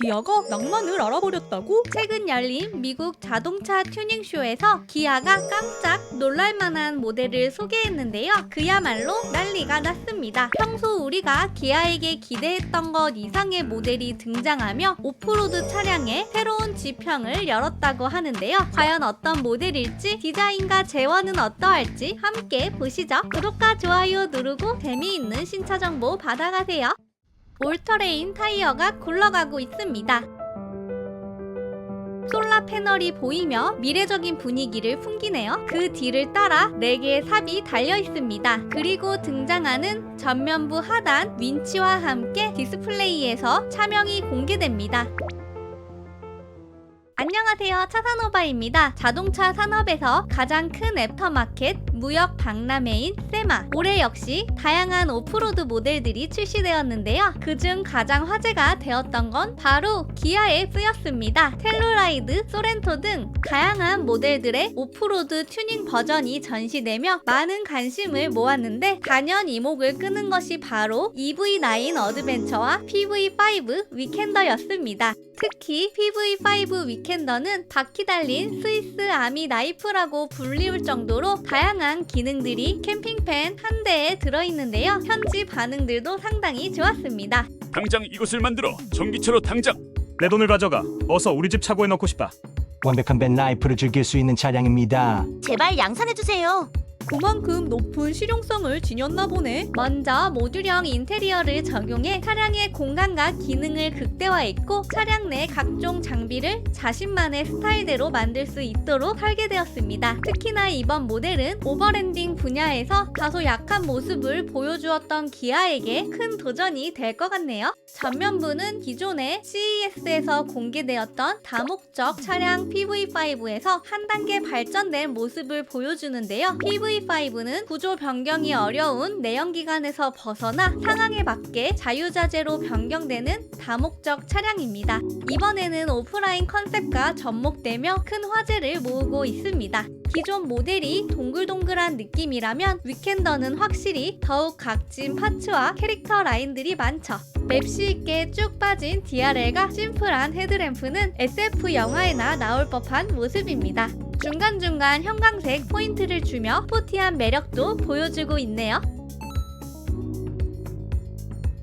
기아가 낭만을 알아버렸다고? 최근 열린 미국 자동차 튜닝쇼에서 기아가 깜짝 놀랄만한 모델을 소개했는데요. 그야말로 난리가 났습니다. 평소 우리가 기아에게 기대했던 것 이상의 모델이 등장하며 오프로드 차량의 새로운 지평을 열었다고 하는데요. 과연 어떤 모델일지 디자인과 재원은 어떠할지 함께 보시죠. 구독과 좋아요 누르고 재미있는 신차 정보 받아가세요. 올터레인 타이어가 굴러가고 있습니다. 솔라 패널이 보이며 미래적인 분위기를 풍기네요. 그 뒤를 따라 4개의 삽이 달려 있습니다. 그리고 등장하는 전면부 하단 윈치와 함께 디스플레이에서 차명이 공개됩니다. 안녕하세요. 차산오바입니다. 자동차 산업에서 가장 큰 애프터마켓 무역 박람회인 세마. 올해 역시 다양한 오프로드 모델들이 출시되었는데요. 그중 가장 화제가 되었던 건 바로 기아에 쓰였습니다. 텔루라이드, 소렌토 등 다양한 모델들의 오프로드 튜닝 버전이 전시되며 많은 관심을 모았는데 단연 이목을 끄는 것이 바로 EV9 어드벤처와 PV5 위켄더였습니다. 특히 PV5 위켄더는 바퀴 달린 스위스 아미 나이프라고 불리울 정도로 다양한 기능들이 캠핑팬 한 대에 들어있는데요. 현지 반응들도 상당히 좋았습니다. 당장 이것을 만들어 전기차로 당장 내 돈을 가져가. 어서 우리 집 차고에 넣고 싶다. 완벽한 벤 라이프를 즐길 수 있는 차량입니다. 제발 양산해주세요. 그만큼 높은 실용성을 지녔나 보네. 먼저 모듈형 인테리어를 적용해 차량의 공간과 기능을 극대화했고 차량 내 각종 장비를 자신만의 스타일대로 만들 수 있도록 설계되었습니다. 특히나 이번 모델은 오버랜딩 분야에서 다소 약한 모습을 보여주었던 기아에게 큰 도전이 될 것 같네요. 전면부는 기존의 CES에서 공개되었던 다목적 차량 PV5에서 한 단계 발전된 모습을 보여주는데요. PV5는 구조 변경이 어려운 내연기관에서 벗어나 상황에 맞게 자유자재로 변경되는 다목적 차량입니다. 이번에는 오프라인 컨셉과 접목되며 큰 화제를 모으고 있습니다. 기존 모델이 동글동글한 느낌이라면 위켄더는 확실히 더욱 각진 파츠와 캐릭터 라인들이 많죠. 맵시 있게 쭉 빠진 DRL과 심플한 헤드램프는 SF 영화에나 나올 법한 모습입니다. 중간중간 형광색 포인트를 주며 스포티한 매력도 보여주고 있네요.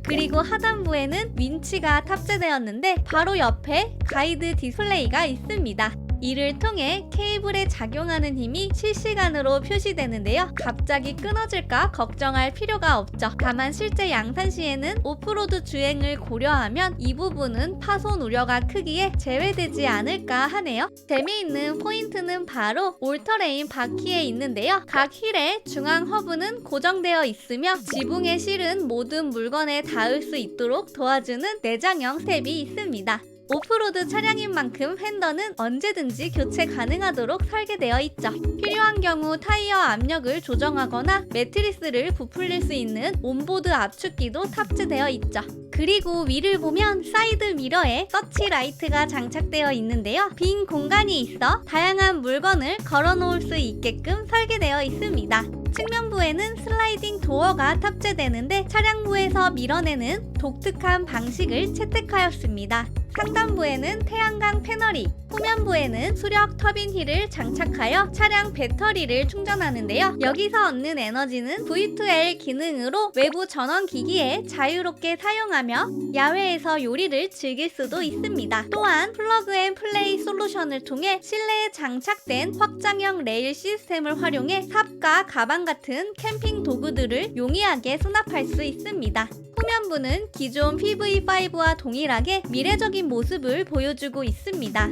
그리고 하단부에는 윈치가 탑재되었는데 바로 옆에 가이드 디스플레이가 있습니다. 이를 통해 케이블에 작용하는 힘이 실시간으로 표시되는데요. 갑자기 끊어질까 걱정할 필요가 없죠. 다만 실제 양산 시에는 오프로드 주행을 고려하면 이 부분은 파손 우려가 크기에 제외되지 않을까 하네요. 재미있는 포인트는 바로 올터레인 바퀴에 있는데요. 각 휠의 중앙 허브는 고정되어 있으며 지붕에 실은 모든 물건에 닿을 수 있도록 도와주는 내장형 스텝이 있습니다. 오프로드 차량인 만큼 핸더는 언제든지 교체 가능하도록 설계되어 있죠. 필요한 경우 타이어 압력을 조정하거나 매트리스를 부풀릴 수 있는 온보드 압축기도 탑재되어 있죠. 그리고 위를 보면 사이드 미러에 서치 라이트가 장착되어 있는데요. 빈 공간이 있어 다양한 물건을 걸어 놓을 수 있게끔 설계되어 있습니다. 측면부에는 슬라이딩 도어가 탑재되는데 차량부에서 밀어내는 독특한 방식을 채택하였습니다. 상단부에는 태양광 패널이, 후면부에는 수력 터빈 힐을 장착하여 차량 배터리를 충전하는데요. 여기서 얻는 에너지는 V2L 기능으로 외부 전원 기기에 자유롭게 사용하며 야외에서 요리를 즐길 수도 있습니다. 또한 플러그 앤 플레이 솔루션을 통해 실내에 장착된 확장형 레일 시스템을 활용해 삽과 가방 같은 캠핑 도구들을 용이하게 수납할 수 있습니다. 후면부는 기존 PV5와 동일하게 미래적인 모습을 보여주고 있습니다.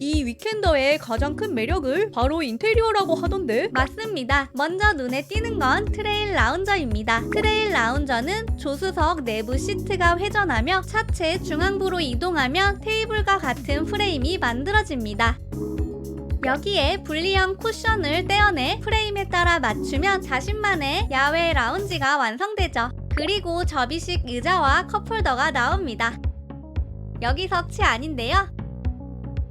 이 위켄더의 가장 큰 매력을 바로 인테리어라고 하던데. 맞습니다. 먼저 눈에 띄는 건 트레일 라운저입니다. 트레일 라운저는 조수석 내부 시트가 회전하며 차체 중앙부로 이동하면 테이블과 같은 프레임이 만들어집니다. 여기에 분리형 쿠션을 떼어내 프레임에 따라 맞추면 자신만의 야외 라운지가 완성되죠. 그리고 접이식 의자와 컵홀더가 나옵니다. 여기 석치 아닌데요.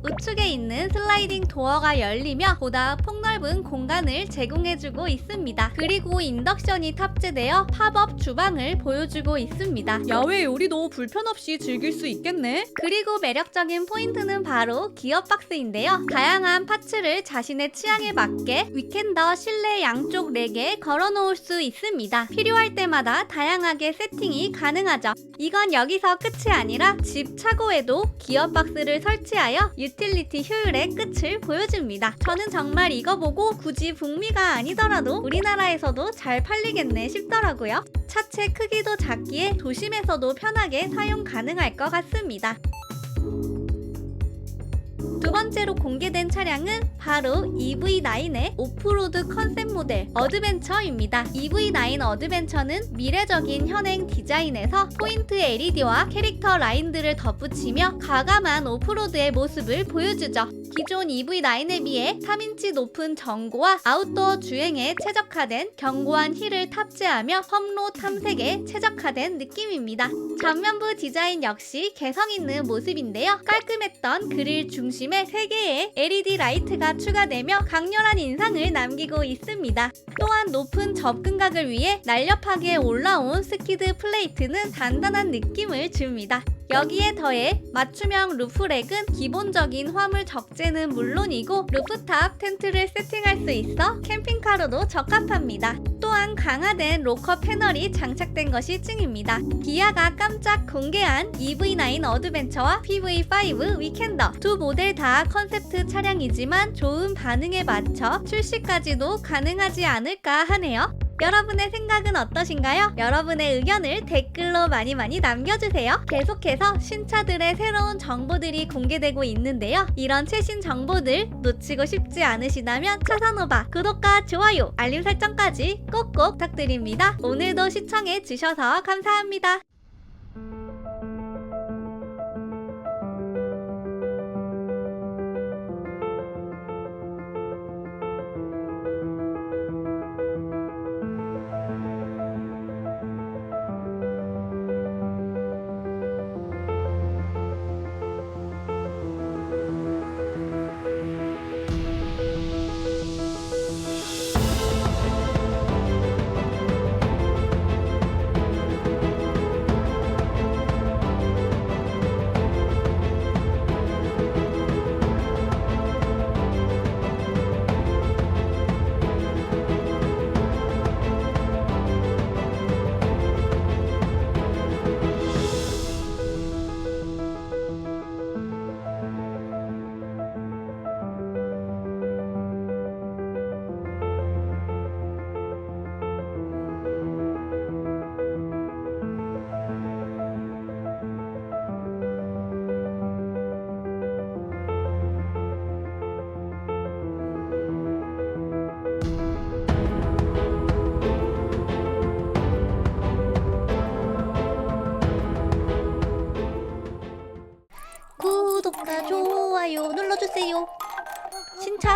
우측에 있는 슬라이딩 도어가 열리며 보다 폭넓은 공간을 제공해주고 있습니다. 그리고 인덕션이 탑재되어 팝업 주방을 보여주고 있습니다. 야외 요리도 불편 없이 즐길 수 있겠네. 그리고 매력적인 포인트는 바로 기업 박스인데요. 다양한 파츠를 자신의 취향에 맞게 위켄더 실내 양쪽 렉에 걸어놓을 수 있습니다. 필요할 때마다 다양하게 세팅이 가능하죠. 이건 여기서 끝이 아니라 집 차고에도 기업 박스를 설치하여 유 틸리티 효율의 끝을 보여줍니다. 저는 정말 이거 보고 굳이 북미가 아니더라도 우리나라에서도 잘 팔리겠네 싶더라고요. 차체 크기도 작기에 도심에서도 편하게 사용 가능할 것 같습니다. 두 번째로 공개된 차량은 바로 EV9의 오프로드 컨셉 모델 어드벤처입니다. EV9 어드벤처는 미래적인 현행 디자인에서 포인트 LED와 캐릭터 라인들을 덧붙이며 가감한 오프로드의 모습을 보여주죠. 기존 EV9에 비해 3인치 높은 전고와 아웃도어 주행에 최적화된 견고한 힐을 탑재하며 험로 탐색에 최적화된 느낌입니다. 전면부 디자인 역시 개성 있는 모습인데요. 깔끔했던 그릴 중심에 3개의 LED 라이트가 추가되며 강렬한 인상을 남기고 있습니다. 또한 높은 접근각을 위해 날렵하게 올라온 스키드 플레이트는 단단한 느낌을 줍니다. 여기에 더해 맞춤형 루프렉은 기본적인 화물 적재는 물론이고 루프탑 텐트를 세팅할 수 있어 캠핑카로도 적합합니다. 또한 강화된 로커 패널이 장착된 것이 찡입니다. 기아가 깜짝 공개한 EV9 어드벤처와 PV5 위켄더 두 모델 다 컨셉트 차량이지만 좋은 반응에 맞춰 출시까지도 가능하지 않을까 하네요. 여러분의 생각은 어떠신가요? 여러분의 의견을 댓글로 많이 많이 남겨주세요. 계속해서 신차들의 새로운 정보들이 공개되고 있는데요. 이런 최신 정보들 놓치고 싶지 않으시다면 차산오바 구독과 좋아요, 알림 설정까지 꼭꼭 부탁드립니다. 오늘도 시청해 주셔서 감사합니다.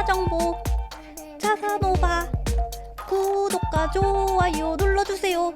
정보 차산오바 구독과 좋아요 눌러주세요.